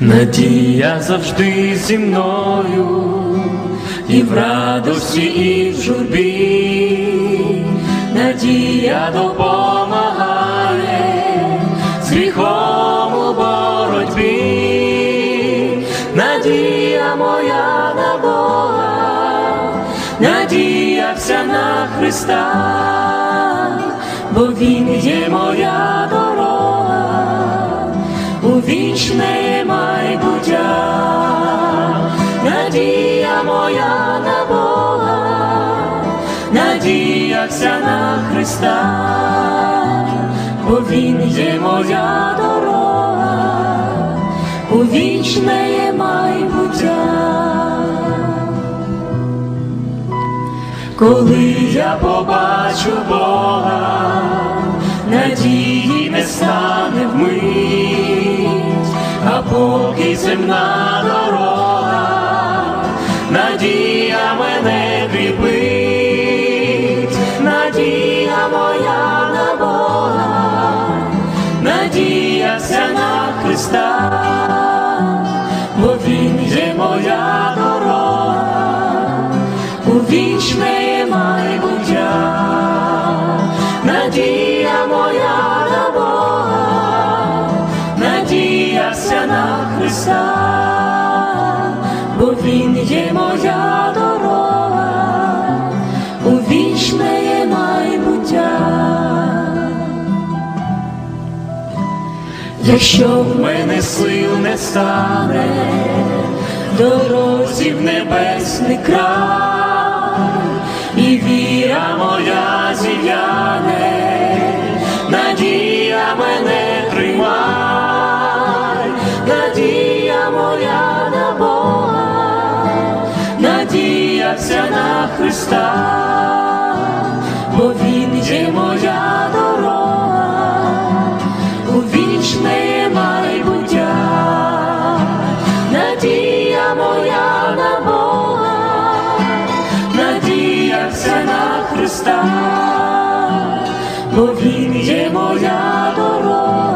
Надія завжди зі мною, і в радості, і в журбі, надія допомагає з гріхом у боротьбі, надія моя на Бога, надія вся на Христа, бо Він є моя дорога вічне майбуття, надія моя на Бога, надія вся на Христа, бо Він є моя дорога, у вічне майбуття. Коли я побачу Бога, надії не стане вмить, земна дорога, надія мене кріпить, надія моя на Бога, надія вся на Христа, бо Він є моя дорога у вічне майбуття, надія моя Христа, бо Він є моя дорога, у вічне майбуття. Якщо в мене сил не стане, дорозі в небесний край, і віра моя зів'яне, надіявся на Христа, бо Він є моя дорога, у вічне майбуття, надія моя на Бога, надіявся на Христа, бо Він є моя дорога.